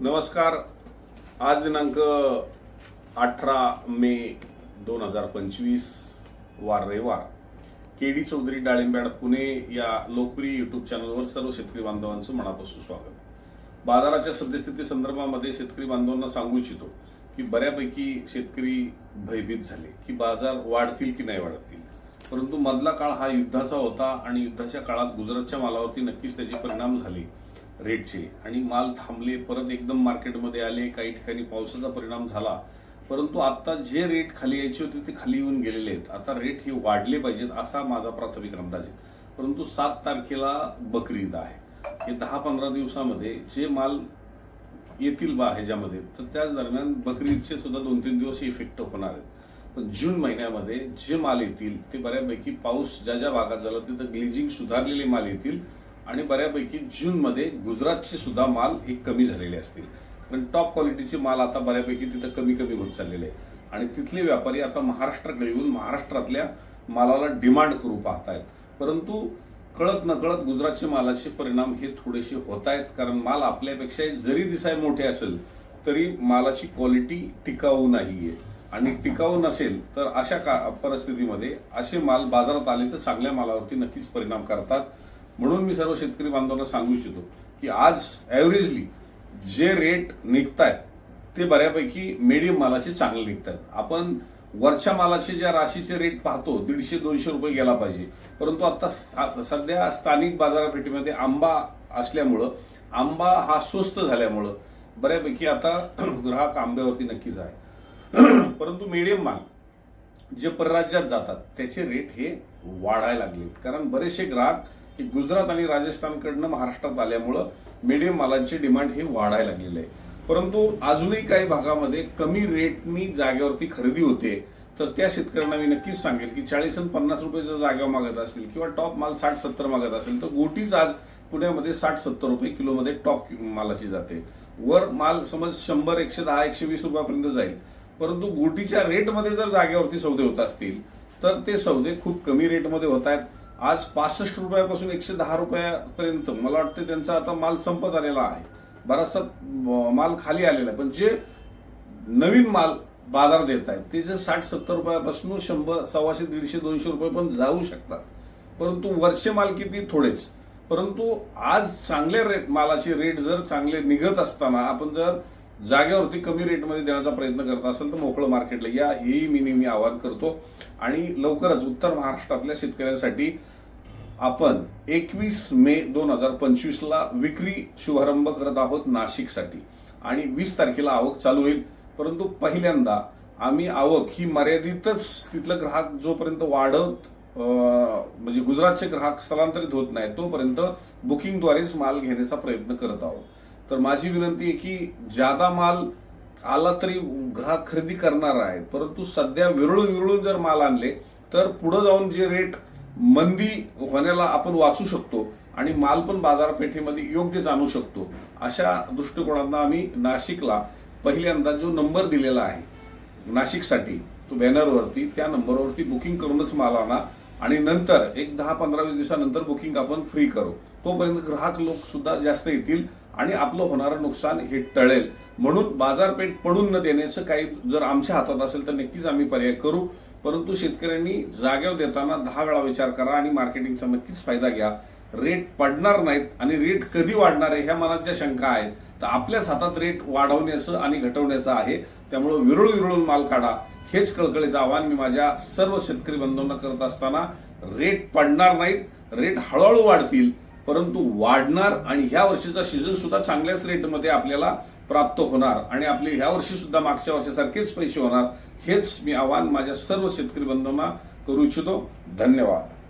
नमस्कार. आज दिनांक अठरा मे दोन हजार पंचवीस वार रविवार. के डी चौधरी डाळिंबॅड पुणे या लोकप्रिय युट्यूब चॅनलवर सर्व शेतकरी बांधवांचं मनापासून स्वागत. बाजाराच्या सद्यस्थिती संदर्भामध्ये शेतकरी बांधवांना सांगू इच्छितो की बऱ्यापैकी शेतकरी भयभीत झाले की बाजार वाढतील की नाही वाढतील. परंतु मधला काळ हा युद्धाचा होता आणि युद्धाच्या काळात गुजरातच्या मालावरती नक्कीच त्याचे परिणाम झाले. रेटचे. आणि माल थांबले परत एकदम मार्केटमध्ये आले काही ठिकाणी पावसाचा परिणाम झाला. परंतु आता जे रेट खाली यायचे होते ते खाली येऊन गेलेले आहेत. आता रेट हे वाढले पाहिजेत असा माझा प्राथमिक अंदाज आहे. परंतु सात तारखेला बकरी ईद आहे. हे दहा पंधरा दिवसामध्ये जे माल येतील बा ह्याच्यामध्ये तर त्याच दरम्यान बकरी ईदचे सुद्धा दोन तीन दिवस इफेक्ट होणार आहेत. पण जून महिन्यामध्ये जे माल येतील ते बऱ्यापैकी पाऊस ज्या ज्या भागात झाला तिथं ग्लिजिंग सुधारलेले माल येतील. आणि बऱ्यापैकी जूनमध्ये गुजरातचे सुद्धा माल हे कमी झालेले असतील. पण टॉप क्वालिटीचे माल आता बऱ्यापैकी तिथं कमी कमी होत चाललेले आहे आणि तिथले व्यापारी आता महाराष्ट्राकडे येऊन महाराष्ट्रातल्या मालाला डिमांड करू पाहतायत. परंतु कळत नकळत गुजरातच्या मालाचे परिणाम हे थोडेसे होत आहेत कारण माल आपल्यापेक्षा जरी दिसाय मोठे असेल तरी मालाची क्वालिटी टिकाऊ नाहीये. आणि टिकाऊ नसेल तर अशा का परिस्थितीमध्ये असे माल बाजारात आले तर चांगल्या मालावरती नक्कीच परिणाम करतात. म्हणून मी सर्व शेतकरी बांधवांना सांगू इच्छितो की आज ॲव्हरेजली जे रेट निघतायत ते बऱ्यापैकी मेडियम मालाचे चांगले निघतात आपण वरच्या मालाचे ज्या राशीचे रेट पाहतो दीडशे दोनशे रुपये गेला पाहिजे. परंतु आता सध्या स्थानिक बाजारपेठेमध्ये आंबा असल्यामुळं आंबा हा स्वस्त झाल्यामुळं बऱ्यापैकी आता ग्राहक आंब्यावरती नक्कीच आहे. परंतु मीडियम माल जे परराज्यात जातात त्याचे रेट हे वाढायला लागले कारण बरेचसे ग्राहक की गुजरात आणि राजस्थानकडनं महाराष्ट्रात आल्यामुळं मीडियम मालांची डिमांड हे वाढायला लागलेली आहे. परंतु अजूनही काही भागामध्ये कमी रेटनी जागेवरती खरेदी होते. तर त्या शेतकऱ्यांना मी नक्कीच सांगेल की चाळीस आणि पन्नास रुपये जागा मागत असेल किंवा टॉप माल साठ सत्तर मागत असेल तर गोटीच आज पुण्यामध्ये साठ सत्तर रुपये किलोमध्ये टॉप मालाची जाते. वर माल समज शंभर एकशे दहा एकशे वीस रुपयापर्यंत जाईल. परंतु गोटीच्या रेटमध्ये जर जागेवरती सौदे होत असतील तर ते सौदे खूप कमी रेटमध्ये होत आहेत. आज पासष्ट रुपयापासून एकशे दहा रुपयापर्यंत मला वाटतं त्यांचा आता माल संपत आलेला आहे. बराचसा माल खाली आलेला आहे. पण जे नवीन माल बाजारात येत आहेत ते जे साठ सत्तर रुपयापासून शंभर सव्वाशे दीडशे दोनशे रुपये पण जाऊ शकतात. परंतु वर्ष माल किती? थोडेच. परंतु आज चांगल्या रेट मालाचे रेट जर चांगले निघत असताना आपण जर जागेवरती कमी रेटमध्ये देण्याचा प्रयत्न करत असेल तर मोकळं मार्केटला या हेही मी नेहमी आवाहन करतो. आणि लवकरच उत्तर महाराष्ट्रातल्या शेतकऱ्यांसाठी आपण एकवीस मे दोन हजार पंचवीसला विक्री शुभारंभ करत आहोत नाशिकसाठी. आणि वीस तारखेला आवक चालू होईल. परंतु पहिल्यांदा आम्ही आवक ही मर्यादितच तिथलं ग्राहक जोपर्यंत वाढत म्हणजे गुजरातचे ग्राहक स्थलांतरित होत नाही तोपर्यंत बुकिंगद्वारेच माल घेण्याचा प्रयत्न करत आहोत. तर माझी विनंती आहे की जादा माल आला तरी ग्राहक खरेदी करणार आहे परंतु सध्या विरळून विरळून जर माल आणले तर पुढे जाऊन जे रेट मंदी होण्याला आपण वाचू शकतो आणि माल पण बाजारपेठेमध्ये योग्य जाणू शकतो. अशा दृष्टिकोनातनं आम्ही नाशिकला पहिल्यांदा जो नंबर दिलेला आहे नाशिकसाठी तो बॅनरवरती त्या नंबरवरती बुकिंग करूनच माल आणा आणि नंतर एक दहा पंधरा वीस दिवसानंतर बुकिंग आपण फ्री करू. तोपर्यंत ग्राहक लोक सुद्धा जास्त येतील. आणि आपलं होणारं नुकसान हे टळेल. म्हणून बाजारपेठ पडून न देण्याचं काही जर आमच्या हातात असेल तर नक्कीच आम्ही पर्याय करू. परंतु शेतकऱ्यांनी जागेवर देताना दहा वेळा विचार करा आणि मार्केटिंगचा नक्कीच फायदा घ्या. रेट पडणार नाहीत आणि रेट कधी वाढणार आहे ह्या मनात ज्या शंका आहेत तर आपल्याच हातात रेट वाढवण्याचं आणि घटवण्याचं आहे. त्यामुळे विरळून विरळून माल काढा. हेच कळकळीचं आव्हान मी माझ्या सर्व शेतकरी बंधूंना करत असताना रेट पडणार नाहीत रेट हळूहळू वाढतील. परंतु वाढणार आणि ह्या वर्षीचा सीझन सुद्धा चांगल्याच रेटमध्ये आपल्याला प्राप्त होणार आणि आपले ह्या वर्षी सुद्धा मागच्या वर्षासारखेच पैसे होणार हेच मी आव्हान माझ्या सर्व शेतकरी बंधूंना करू इच्छितो. धन्यवाद.